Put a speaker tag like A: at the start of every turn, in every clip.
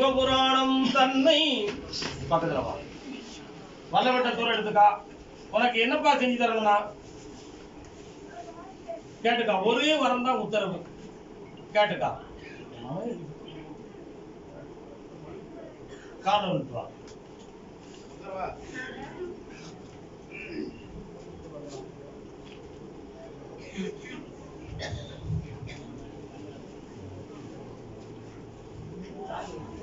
A: சிவபுராணம் தன்னை. பக்கத்துல வா. வல்லவட்ட தூரம் எடுத்துக்கா. உனக்கு என்னப்பா செஞ்சு தரணும்னா? கேட்டுக்கா. ஒரே வரம் தான் உத்தரவு. கேட்டுக்கா. காலை Thank you.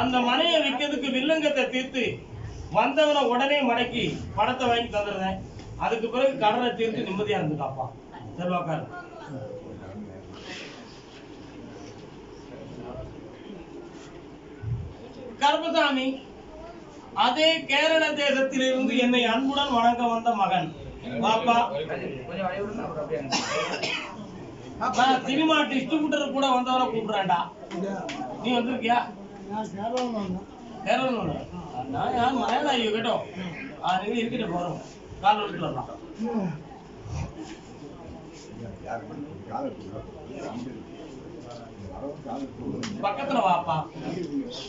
A: அந்த மனையை விற்கிறதுக்கு வில்லங்கத்தை தீர்த்து வந்தவனை உடனே மடக்கி பணத்தை வாங்கி தந்துடுறேன். அதுக்கு பிறகு கடனை தீர்த்து நிம்மதியா இருந்துக்காப்பா செல்வாக்கார். கருப்பசாமி அதே கேரள தேசத்திலிருந்து என்னை அன்புடன் வணங்க வந்த மகன். பாப்பா. நான் சினிமா டிஸ்ட்ரிபியூட்டர் கூட வந்தவரை கூப்பிடுறேன்டா. நீ வந்திருக்கியா? கேரளம் நான் யார்? மலையாளம் ஐயோ கேட்டோம். அது இருக்கிட்ட போறோம். கால் பக்கத்துல வாப்பா.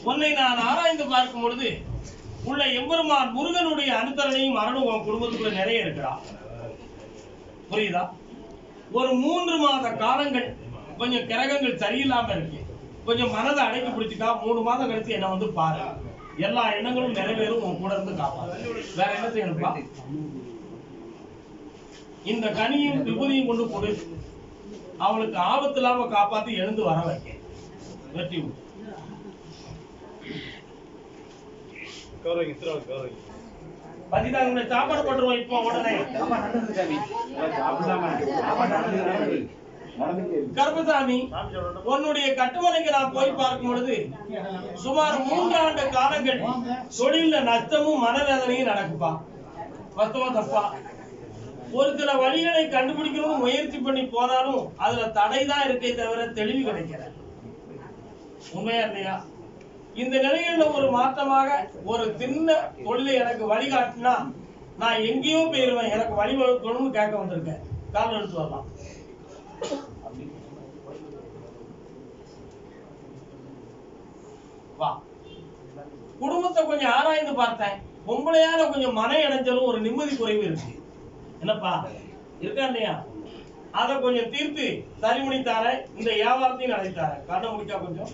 A: உன்னை நான் ஆராய்ந்து பார்க்கும் பொழுது உள்ள எம்பெருமான் முருகனுடைய அனுத்தரணையும் அருணும் உன் குடும்பத்துக்குள்ள நிறைய இருக்கிறா புரியுதா? ஒரு மூன்று மாத காலங்கள் கொஞ்சம் கிரகங்கள் சரியில்லாம இருக்கு. கொஞ்சம் மனதை அடக்கி பிடிச்சிக்கா மூணு மாதம் கழிச்சு என்ன வந்து பாரு. எல்லா எண்ணங்களும் நிறைவேறும் உன் கூட இருந்து காப்பாரு வேற என்ன செய்யணும்ப்பா இந்த கனியும் விபூதியும் கொண்டு கொடு அவளுக்கு ஆபத்து இல்லாம காப்பாத்தி எழுந்து வர வைக்க. வெற்றி உங்களை சாப்பாடு போட்டுருவோம் இப்போ உடனே. கருப்பசாமி உன்னுடைய கட்டுமனைக்கு நான் போய் பார்க்கும் பொழுது சுமார் மூன்று ஆண்டு காலங்கள் தொழில நஷ்டமும் மனவேதனையும் நடக்குப்பா. வாஸ்தவா தப்பா. ஒரு சில வழிகளை கண்டுபிடிக்கணும்னு முயற்சி பண்ணி போனாலும் அதுல தடை தான் இருக்கே தவிர தெளிவு கிடைக்கல. உண்மையா இல்லையா? இந்த நிலையில ஒரு மாற்றமாக ஒரு சின்ன தொழிலை எனக்கு வழிகாட்டினா நான் எங்கேயோ போயிருவேன். எனக்கு வழி வகுக்கணும்னு கேட்க வந்திருக்கேன். கால் எடுத்து வரலாம். வா. குடும்பத்தை கொஞ்சம் ஆராய்ந்து பார்த்தேன். பொம்பளையால கொஞ்சம் மன இடைஞ்சலும் ஒரு நிம்மதி குறைவு இருக்கு. என்னப்பா? இருக்கா இல்லையா? அத கொஞ்சம் தீர்த்து சரி முடித்தார இந்த வியாபாரத்தையும் நடத்தார கண்ணை முடிச்சா கொஞ்சம்?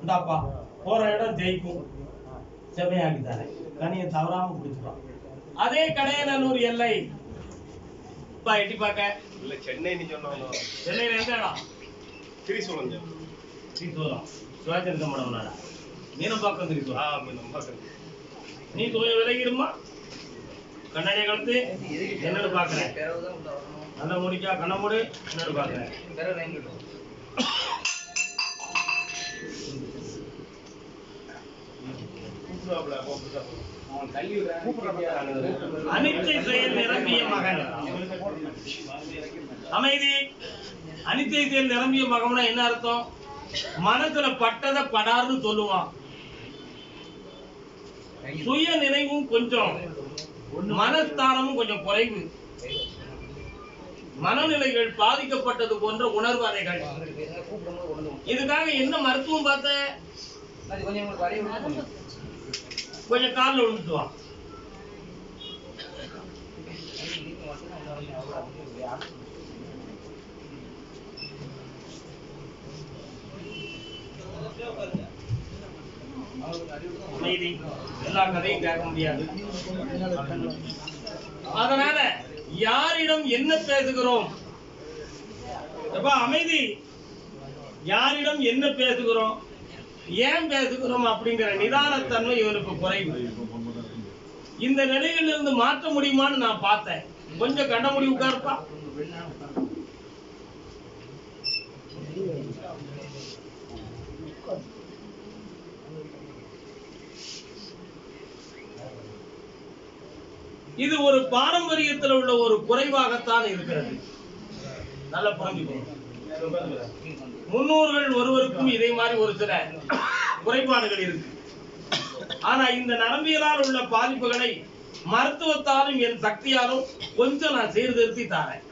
A: இந்தாப்பா போற இடம் ஜெயிக்கும். தரேன் கனியை தவறாம பிடிச்சிடும் அதே கடையநல்லூர் எல்லை. பா எட்டி பார்க்க.
B: இல்ல சென்னை நீ சொன்னாலும்
A: சென்னையில எந்த இடம்?
B: திரிசூலம்
A: ஸ்ரீசூரம் சிவாஜி மடம்னாடா மீனம்பாக்கம் திரிசூரம்
B: ஆ பார்க்கறது
A: நீ கொஞ்சம் விலகிடுமா? கண்ணாடியை கழுத்து. என்னன்னு பாக்குறேன் நல்லா முடிக்கா கண்ண மூடு. என்னன்னு பாக்குறேன் அனிச்சை செயல் நிரம்பிய மகன். அமைதி. அனிச்சை செயல் நிரம்பிய மகம்னா என்ன அர்த்தம்? மனசுல பட்டத படார்னு சொல்லுவான். சுய நினைவும் கொஞ்சம் மனஸ்தானமும் கொஞ்சம் குறைவு. மனநிலைகள் பாதிக்கப்பட்டது போன்ற உணர்வு அலைகள் இதுக்காக என்ன மருத்துவம் பார்த்த? கொஞ்சம் காலில் விழுந்துட்டு வா. அமைதி. எல்லா கதையும் கேட்க முடியாது. அதனால யாரிடம் என்ன பேசுகிறோம்? அமைதி. யாரிடம் என்ன பேசுகிறோம்? ஏன் பேசுகிறோம் அப்படிங்கிற நிதானத்தன்மை இவனுக்கு குறைவு. இந்த நிலையிலிருந்து மாற்ற முடியுமான்னு நான் பார்த்தேன். கொஞ்சம் கண்ட முடி உட்கார்ப்பா. இது ஒரு பாரம்பரியத்தில் உள்ள ஒரு குறைவாகத்தான் இருக்கிறது. நல்லா புரிஞ்சுக்கணும் முன்னோர்கள் ஒருவருக்கும் இதே மாதிரி ஒரு சில குறைபாடுகள் இருக்கு. ஆனா இந்த நரம்பியலால் உள்ள பாதிப்புகளை மருத்துவத்தாலும் என் சக்தியாலும் கொஞ்சம் நான் சீர்திருத்தி தாரேன்.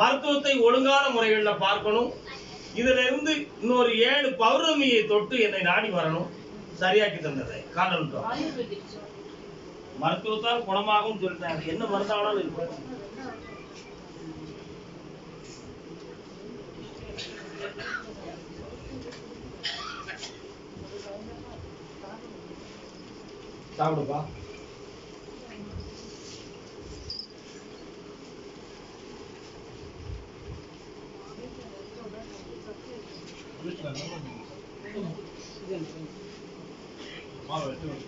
A: மருத்துவத்தை ஒழுங்கான முறைகளில் பார்க்கணும். இதுல இருந்து இன்னொரு ஏழு பௌர்ணமியை தொட்டு என்னை நாடி வரணும். சரியாக்கி தந்ததை. காலம் மருத்துவத்தால் குணமாகும் சொல்லிட்டேன் அது என்ன மருந்தானாலும் இருக்கும் சாப்பிடுப்பா.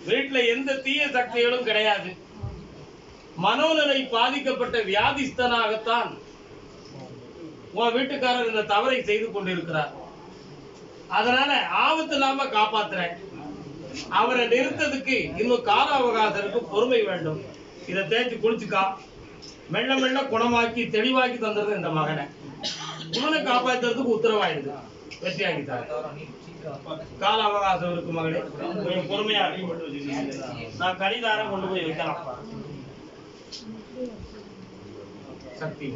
A: வீட்டுல எந்த தீய சக்திகளும் கிடையாது. மனோநிலை பாதிக்கப்பட்ட வியாதிஸ்தனாகத்தான் உன் வீட்டுக்காரர் இந்த தவறை செய்து கொண்டிருக்கிறார். அதனால ஆபத்து இல்லாம காப்பாத்துறேன். அவரை நிறுத்ததுக்கு இன்னும் கால அவகாசம் இருக்கு பொறுமை வேண்டும். இதை தேய்ச்சி குளிச்சுக்கா. மெல்ல மெல்ல குணமாக்கி தெளிவாக்கி தந்துருது இந்த மகனை. உடனே காப்பாத்துறதுக்கு உத்தரவாயிடுது. வெற்றியாக்கி கால அவகாசம் இருக்கு மகளே கொஞ்சம் பொறுமையா நான் கடிதாரம் கொண்டு போய் வைக்கலாம் சக்தி.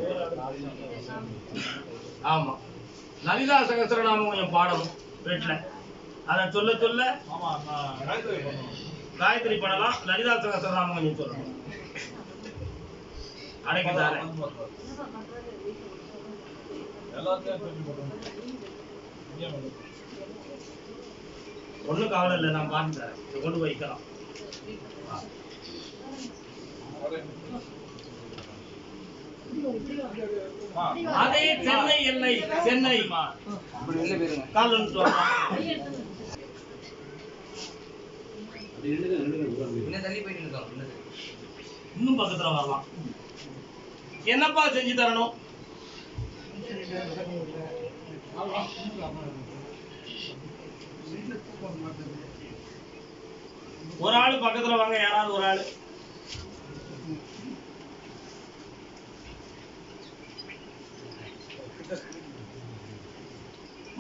A: ஆமா. லலிதா சகசரநாமம் கொஞ்சம் பாடணும். வீட்டுல அதை சொல்ல சொல்ல காயத்ரி பண்ணலாம் லலிதா சகஸ்ரநாமம் கொஞ்சம் சொல்லணும். அடைக்கு தாரேன் ஒண்ணும் கவலை இல்லை நான் பார்த்து தரேன். கொண்டு வைக்கலாம். அதே சென்னை எல்லை சென்னை. காலன் சொல்லலாம் இன்னும் பக்கத்துல வரலாம். என்னப்பா செஞ்சு தரணும்? ஒரு ஆளு பக்கத்துல வாங்க யாராவது ஒரு ஆளு.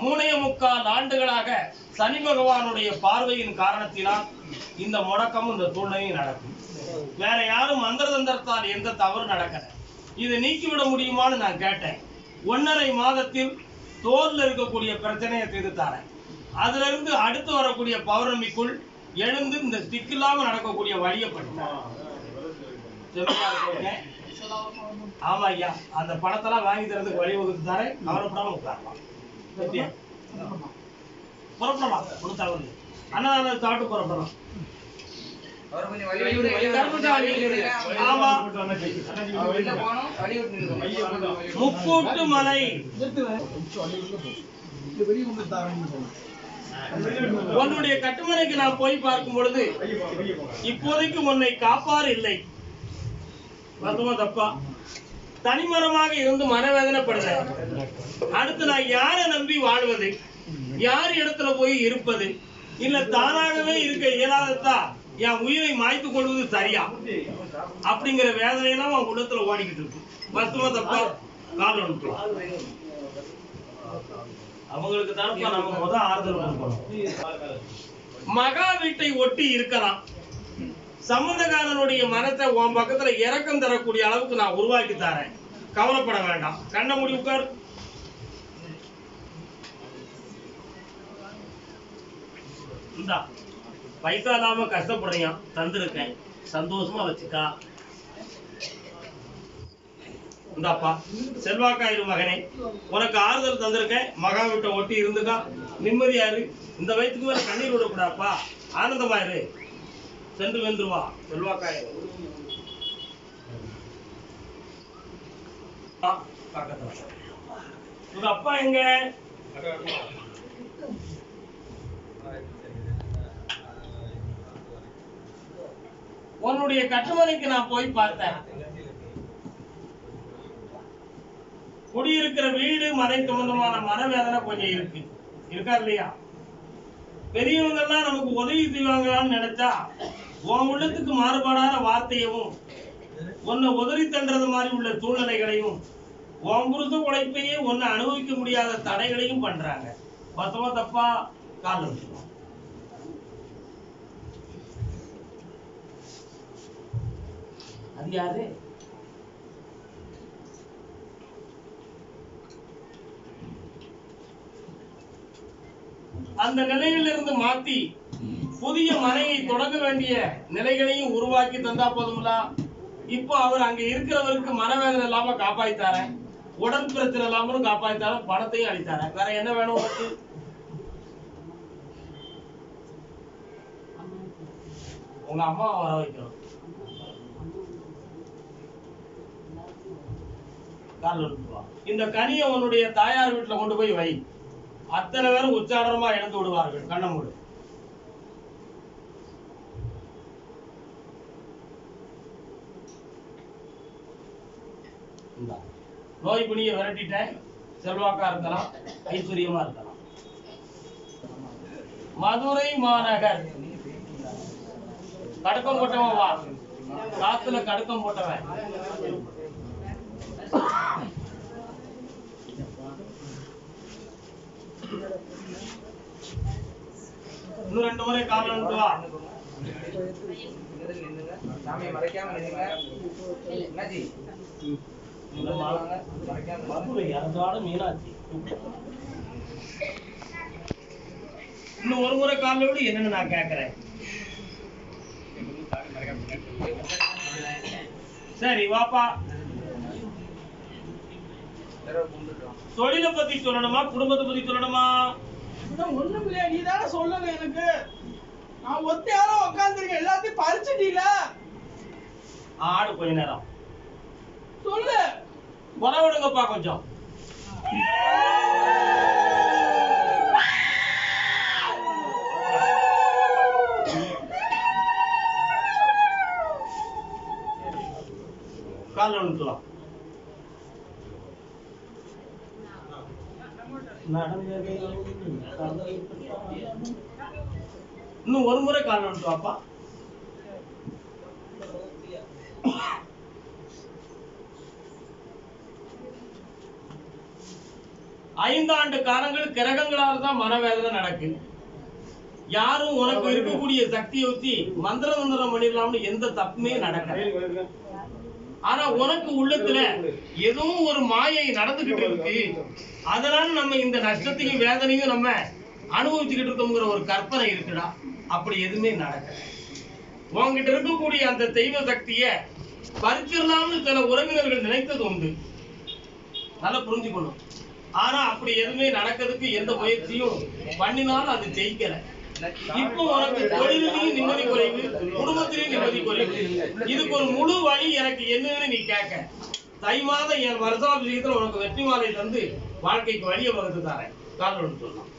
A: மூணே முக்கால் ஆண்டுகளாக சனி பகவானுடைய பார்வையின் காரணத்தினால் இந்த முடக்கமும் இந்த சூழ்நிலையும் நடக்கும். வேற யாரும் மந்திர தந்திரத்தால் எந்த தவறு நடக்கல. இதை நீக்கிவிட முடியுமான்னு நான் கேட்டேன். ஒன்னரை மாதத்தில் தோல்ல இருக்கக்கூடிய பிரச்சனையை தீர்த்து தரேன். அதுல இருந்து அடுத்து வரக்கூடிய பௌர்ணமிக்குள் எழுந்து இந்த ஸ்டிக் இல்லாம நடக்கக்கூடிய வழியை பண்ணிட்டேன் ஆமா ஐயா அந்த பணத்தெல்லாம் வாங்கி தரதுக்கு வழி வகுத்து தரேன். கவலைப்படாம உட்காரலாம் புறப்படலாம் முக்கூட்டு மலை. உன்னுடைய கட்டுமனைக்கு நான் போய் பார்க்கும் பொழுது இப்போதைக்கு உன்னை காப்பார் இல்லை. தப்பா? தனிமரமாக இருந்து மனவேதனைப்படுற அடுத்து நான் யாரை நம்பி வாழ்வது? யார் இடத்துல போய் இருப்பது? இல்ல தானாகவே இருக்க இயலாததா? என் உயிரை மாய்த்து கொள்வது சரியா? அப்படிங்கிற வேதனையெல்லாம் அவன் உள்ளத்துல ஓடிக்கிட்டு இருக்கு. வருத்தமா தப்பா கால் அனுப்பு. அவங்களுக்கு தானப்பா நம்ம முத ஆறுதல் கொடுக்கணும். மகா வீட்டை ஒட்டி இருக்கலாம். சம்பந்தக்காரனுடைய மனத்தை உன் பக்கத்துல இறக்கம் தரக்கூடிய அளவுக்கு நான் உருவாக்கி தரேன். கவலைப்பட வேண்டாம். கண்ண முடி உட்கார். இந்தா பைசா இல்லாம கஷ்டப்படுறீங்க தந்திருக்கேன். சந்தோஷமா வச்சுக்கா. இந்தாப்பா செல்வாக்காயிரு மகனே. உனக்கு ஆறுதல் தந்திருக்கேன். மகா வீட்டை ஒட்டி இருந்துக்கா. நிம்மதியாரு இந்த வயிற்றுக்கு மேல கண்ணீர் விடக்கூடாப்பா ஆனந்தமாயிரு சென்று வெந்துருவா பக்கத்துல. உங்க அப்பா எங்க? உன்னுடைய கட்டுமனைக்கு நான் போய் பார்த்தேன். குடியிருக்கிற வீடு மனை சம்பந்தமான மனவேதனை கொஞ்சம் இருக்கு. இருக்கா இல்லையா? பெரியவங்க எல்லாம் நமக்கு உதவி செய்வாங்களான்னு நினைச்சா உன் உள்ளத்துக்கு மாறுபாடான வார்த்தையவும் உன்னை உதறி தண்டது மாதிரி உள்ள சூழ்நிலைகளையும் உன் புரித உழைப்பையே உன்னை அனுபவிக்க முடியாத தடைகளையும் பண்றாங்க. பத்தமா தப்பா கால் அது யாரு? அந்த நிலையிலிருந்து மாத்தி புதிய மனையை தொடங்க வேண்டிய நிலைகளையும் உருவாக்கி தந்தா போதுமில்லா இப்போ அவர் அங்க இருக்கிறவருக்கு மனவேதனை இல்லாம காப்பாத்தார உடல் பிரச்சனை இல்லாமலும் காப்பாத்தார பணத்தையும் அளித்தார வேற என்ன வேணும் உனக்கு உங்க அம்மா வர வைக்கணும். இந்த கனியை உன்னுடைய தாயார் வீட்டுல கொண்டு போய் வை. அத்தனை பேரும் உச்சாரணமா இழந்து விடுவார்கள் கண்ணமூடு நோய் புனிய விரட்டிட்டேன் செல்வாக்கா இருக்கலாம் ஐஸ்வர்யமா இருக்கலாம். மதுரை மாநகர். கடுக்கம் போட்டவன் வா. காத்துல கடுக்கம் போட்டவன். இன்னும் ரெண்டு முறை காலில் விட்டு வா.
C: சாமியை மறைக்காம என்னாச்சு?
A: இன்னும் ஒரு முறை காலில் விடு என்னன்னு நான் கேட்கறேன் சரி வாப்பா. தொழிலை பத்தி சொல்லணுமா குடும்பத்தை பத்தி சொல்லணுமா?
D: ஒண்ணும் இல்லையா நீ தானே சொல்லணும் எனக்கு. நான் ஒத்தையால உட்காந்துருக்கேன் எல்லாத்தையும் பறிச்சுட்டீல
A: ஆடு கொஞ்ச நேரம்.
D: சொல்லு.
A: உறவிடுங்கப்பா கொஞ்சம். காலில் விழுந்துலாம் இன்னும் ஒரு முறை காலில் விழுந்து வாப்பா ஐந்தாண்டு காலங்கள் கிரகங்களால் தான் மனவேதனை நடக்குது யாரும் உனக்கு இருக்கக்கூடிய சக்தியை வச்சு மந்திர மந்திரம் பண்ணிடலாம்னு எந்த தப்புமே நடக்கல ஆனா உனக்கு உள்ளத்துல ஏதோ ஒரு மாயை நடந்துகிட்டு இருக்கு. அதனால நம்ம இந்த நஷ்டத்தையும் வேதனையும் நம்ம அனுபவிச்சுக்கிட்டு இருக்கோங்கிற ஒரு கற்பனை இருக்குடா. அப்படி எதுவுமே நடக்கல. உங்ககிட்ட இருக்கக்கூடிய அந்த தெய்வ சக்திய பறிச்சிடலாம்னு சில உறவினர்கள் நினைத்தது உண்டு. நல்லா புரிஞ்சுக்கணும். ஆனா அப்படி எதுவுமே நடக்கிறதுக்கு எந்த முயற்சியும் பண்ணினாலும் அது ஜெயிக்கல. இப்போ உனக்கு தொழிலையும் குடும்பத்திலையும் நிம்மதி இதுக்கு ஒரு முழு வழி எனக்கு என்னன்னு நீ கேட்க. தை மாதம் என் வருஷாபிஷேகத்துல உனக்கு வெற்றி மாலை தந்து வாழ்க்கைக்கு வழியை வகுத்து தரேன். காரணம் சொல்லலாம்.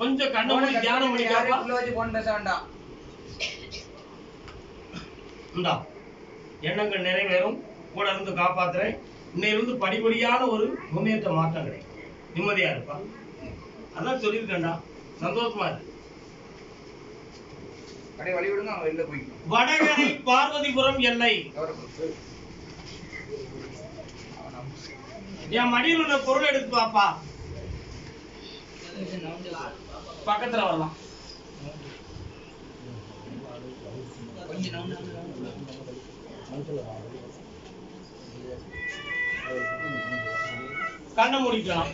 A: கொஞ்சம் கண்ண மூடி தியானம் பண்ணிக்காப்பா
C: வச்சு போன் பேச வேண்டாம்.
A: இந்தா எண்ணங்கள் நிறைவேறும். கூட இருந்து காப்பாத்துறேன். இன்னையிலிருந்து படிப்படியான ஒரு முன்னேற்ற மாற்றம் கிடைக்கும். நிம்மதியா இருப்பா. அதான் சொல்லியிருக்கேன்டா. சந்தோஷமா இருக்கு வடகரை பார்வதிபுரம் எல்லை. என் மடியில் உள்ள பொருள் எடுத்து பாப்பா. பக்கத்துல வரலாம். கண்ணை மூடிக்கலாம்.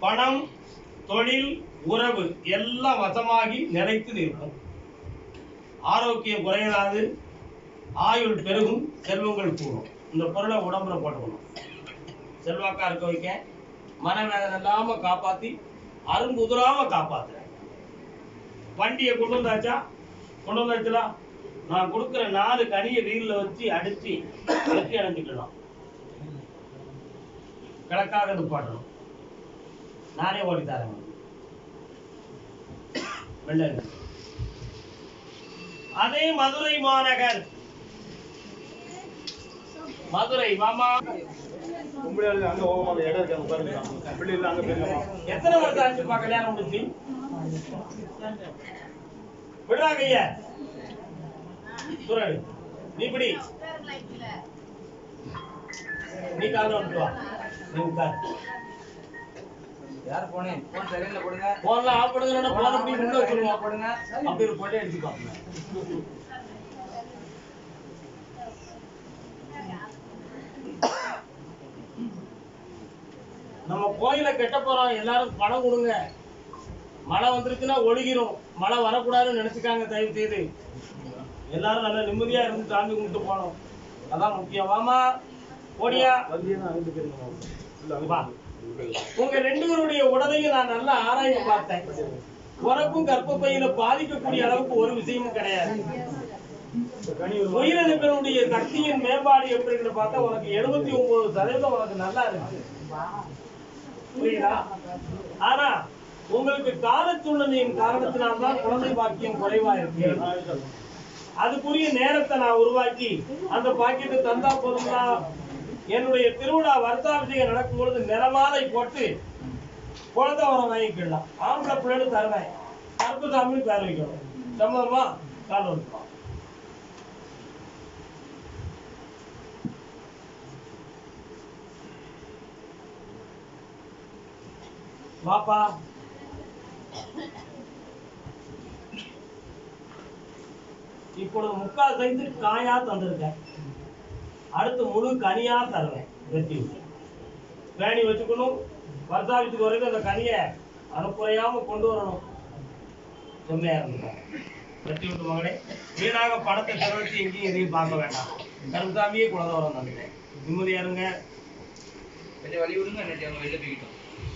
A: பணம் தொழில் உறவு எல்லாம் வசமாகி நிலைத்து நிற்கும். ஆரோக்கியம் குறையலாது ஆயுள் பெருகும் செல்வங்கள் கூடும். இந்த பொருளை உடம்புல போட்டுக்கணும். செல்வாக்கா இருக்க வைக்க மனவேதனை இல்லாம காப்பாத்தி அரும்புதுராம காப்பாத்துறேன். வண்டியை கொண்டு வந்தாச்சா? கொண்டு வந்தாச்சுல? நான் கொடுக்குற நாலு கனியை வீரில் வச்சு அடிச்சு வெற்றி அடைஞ்சுக்கலாம் கிழக்காக நிப்பாட்டணும் நானே ஓடி தரேன். வெள்ள அதே மதுரை மாநகர். மதுரை மாமா.
B: ஆளுங்க அங்க போகாம இடம் இருக்கு அங்க பாருங்க. பிள்ளை இல்ல அங்க போயிருக்கமா
A: எத்தனை வருஷம் ஆச்சுப்பா கல்யாணம் முடிச்சு விடுறா கைய துறடு நீ பிடி. நீ கால வந்து வா. நீ உட்கார்.
C: யார் போனே போன் சைலண்ட்ல போடுங்க.
A: போன்ல ஆஃப் பண்ணுங்க போன அப்படி உள்ள வச்சிருவோம்.
C: போடுங்க.
A: அப்படி ஒரு கொட்டை அடிச்சுக்கோ நம்ம கோயிலை கெட்ட போறோம் எல்லாரும் பணம் கொடுங்க. மழை வந்துருச்சுன்னா ஒழுகிரும். மழை வரக்கூடாதுன்னு நினைச்சுக்காங்க தயவு செய்து எல்லாரும் நல்லா நிம்மதியா இருந்து சாமி கும்பிட்டு போனோம் அதான் முக்கியம். வாமா ஓடியா உங்க ரெண்டு பேருடைய உடலையும் நான் நல்லா ஆராய்ச்சி பார்த்தேன். உனக்கும் கர்ப்பப்பையில பாதிக்கக்கூடிய அளவுக்கு ஒரு விஷயமும் கிடையாது. உயிரிழப்பினுடைய சக்தியின் மேம்பாடு எப்படின்னு பார்த்தா உனக்கு எழுபத்தி ஒன்பது சதவீதம் உனக்கு நல்லா இருக்கு. புரியுதா? ஆனா உங்களுக்கு கால சூழ்நிலையின் காரணத்தினால்தான் குழந்தை பாக்கியம் குறைவா இருக்கு அதுக்குரிய நேரத்தை நான் உருவாக்கி அந்த பாக்கியத்தை தந்தா போதும்னா என்னுடைய திருவிழா வர்த்தாபிஷேகம் நடக்கும் பொழுது நிறமாலை போட்டு குழந்தை வரம் வாங்கிக்கலாம். ஆம்பளை பிள்ளைன்னு தருவேன். கருப்புசாமின்னு பேர் வைக்கணும். சம்மதமா கால் வாப்பா. இப்பொழுது முக்கால் கைந்து காயா தந்திருக்கேன். அடுத்து முழு கனியா தருவேன். வெட்டி. விட்டு வேணி வச்சுக்கணும் வருஷாவித்துக்கு வரைக்கும் அந்த கனியை அனுப்புறையாம கொண்டு வரணும். செம்மையா இருந்துக்கும் வெட்டி விட்டு மகளே வீணாக பணத்தை செலவழித்து எங்கேயும் எதையும் பார்க்க வேண்டாம். கருசாமியே குலதோரம் தந்துட்டேன். நிம்மதியா இருங்க.
C: கொஞ்சம் வழி விடுங்க வெளில போய்கிட்டோம்